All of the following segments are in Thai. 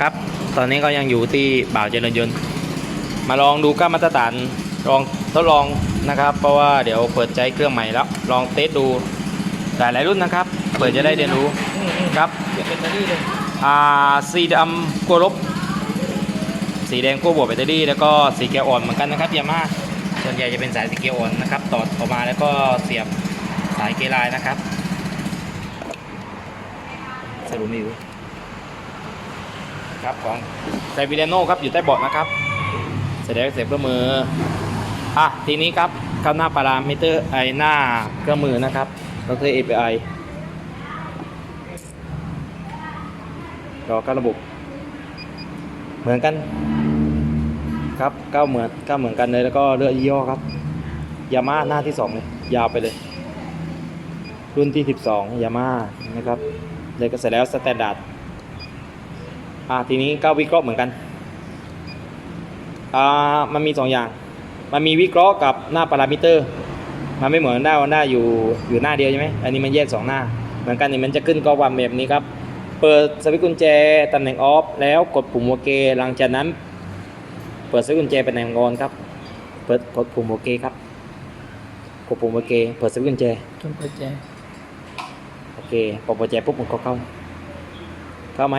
ครับ ตอนนี้ก็ยังอยู่ที่บ่าวเจริญยนต์ มาลองดูก้ามาตรฐานลองทดลองนะครับ เพราะว่าเดี๋ยวเปิดใจเครื่องใหม่แล้ว ลองเทสดูหลายหลายรุ่นนะครับ เปิดจะได้เรียนรู้ครับเป็นแบตเตอรี่เลยอ่าสีดำกัวลบสีแดงกัวบวกแบตเตอรี่ แล้วก็สีเกียวอ่อนเหมือนกันนะครับยามาส่วนใหญ่จะเป็นสายสีเกียวอ่อนนะครับต่อออกมาแล้วก็เสียบสายเกลายนะครับสรุปมิว ครับของไซบิเลโนครับอยู่ใต้เบาะนะครับแสดงเสียเครื่องมืออะทีนี้ครับเข้าหน้าพารามิเตอร์ไอหน้าเครื่องมือนะครับก็คือ API รอเข้ารระบบ เหมือนกันครับก็เหมือนก็เหมือนกันเลยแล้วก็เลือกยี่ห้อครับยาม่าหน้าที่สองเลยยาวไปเลย รุ่นที่ 12ยาม่านะครับเลยก็เสร็จแล้วสแตนดาร์ด อ่าทีนี้ก็วิเคราะห์เหมือนกันอ่ามันมีสองอย่าง มันมีวิเคราะห์กับหน้าพารามิเตอร์ มันไม่เหมือนหน้าหน้าอยู่อยู่หน้าเดียวใช่ไหมอันนี้มันแยกสองหน้า เหมือนกันนี่มันจะขึ้นข้อความแบบนี้ครับ เปิดสวิตช์กุญแจตำแหน่งออฟแล้วกดปุ่มโอเคหลังจากนั้น เปิดสวิตช์กุญแจเป็นตำแหน่งออนครับ เปิดกดปุ่มโอเคครับกดปุ่มโอเค เปิดสวิตช์กุญแจจนเปิดแจโอเคปลดกุญแจปุ๊บมันก็เข้า เข้าไหม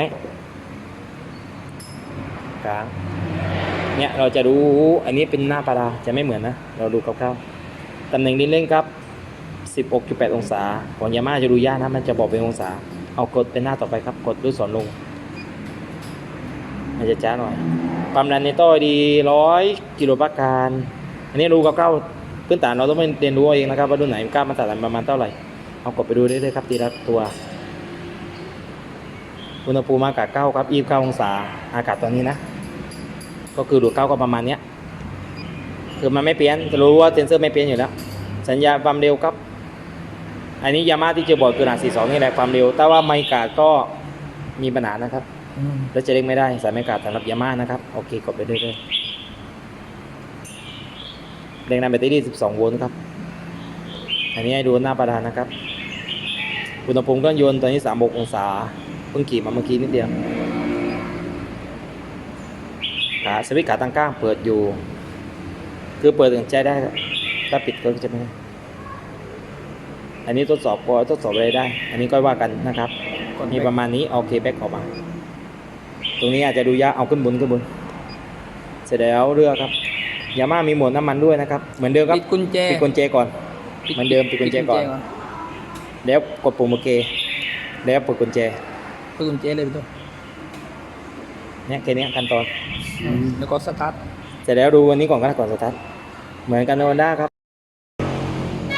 กลาง เนี่ยเราจะรู้อันนี้เป็นหน้าปลาจะไม่เหมือนนะ เราดูคร่าวๆตำแหน่งดินเล่นครับ 16.8 องศา ของยาม่าจะดูยากนะมันจะบอกเป็นองศา เอากดเป็นหน้าต่อไปครับ กดด้วยสอนลง มันจะจ้าหน่อย ความดันในต้อดีร้อยกิโลบาการอันนี้รู้คร่าวๆพื้นฐานเราต้องไปเรียนรู้เองนะครับว่ารุ่นไหนกล้ามาตรฐานประมาณเท่าไหร่เอากดไปดูได้เลยครับทีละตัวอุณหภูมิอากาศเก้าครับ29องศาอากาศตอนนี้นะ ก็คือดูดเข้าก็ประมาณเนี้ยคือมันไม่เปลี่ยนจะรู้ว่าเซนเซอร์ไม่เปลี่ยนอยู่แล้ว สัญญาความเร็วครับ อันนี้ยามาที่เจอบอยคือหนา42นี่แหละความเร็ว แต่ว่าไมกาดก็มีปัญหานะครับ แล้วจะเล่นไม่ได้สายไมกาดสำหรับยามานะครับ โอเคกดไปเรื่อยๆแรงดันแบตเตอรี่12โวลต์ครับ อันนี้ให้ดูหน้าประธานนะครับอุณหภูมิเครื่องยนต์ตอนนี้36องศา เพิ่งขี่มาเมื่อกี้นิดเดียว ขาสวิตช์ขาตั้งก้างเปิดอยู่ คือเปิดถึงใจได้ครับถ้าปิดก็จะไม่ได้อันนี้ทดสอบพอทดสอบอะไรได้ อันนี้ก็ว่ากันนะครับมีประมาณนี้โอเคแบ็คออกมาตรงนี้อาจจะดูยากเอาขึ้นบนขึ้นบนเสร็จแล้วเรือครับยาม่ามีโหมดน้ำมันด้วยนะครับ เหมือนเดิมครับปิดกุญแจปิดกุญแจก่อนเหมือนเดิมปิดกุญแจก่อน แล้วกดปุ่มโอเค แล้วเปิดกุญแจเปิดกุญแจเลยพี่ตัว เนี่ยแค่นี้ขั้นตอนแล้วก็สตาร์ทเสร็จแล้วดูวันนี้ก่อนก็ได้ก่อนสตาร์ทเหมือนกันโนด้าครับ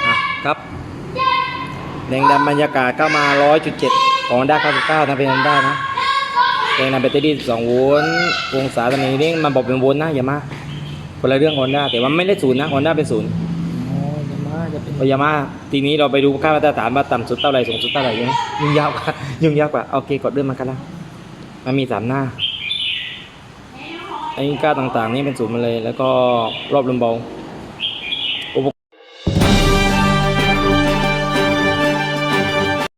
อะครับแรงดันบรรยากาศเข้ามา 100.7 ของด้า99นะเป็นด้านะแรงดันแบตเตอรี่12โวลต์องศาตำแหน่งนี้มันบอกเป็นโวลต์นะอย่ามาคนละเรื่องฮอนด้าแต่ว่าไม่ได้ศูนย์นะฮอนด้าเป็นศูนย์อ๋อยามาจะเป็นพยามาทีนี้เราไปดูค่ามาตรฐานว่าต่ำสุดเท่าไหร่สูงสุดเท่าไหร่ยังยุ่งยากกว่ายุ่งยากกว่าโอเคกดเลื่อนมากันแล้วมันมีสามหน้า ไอ้ก้าต่างๆ นี่เป็นศูนย์มาเลย แล้วก็รอบลมเบา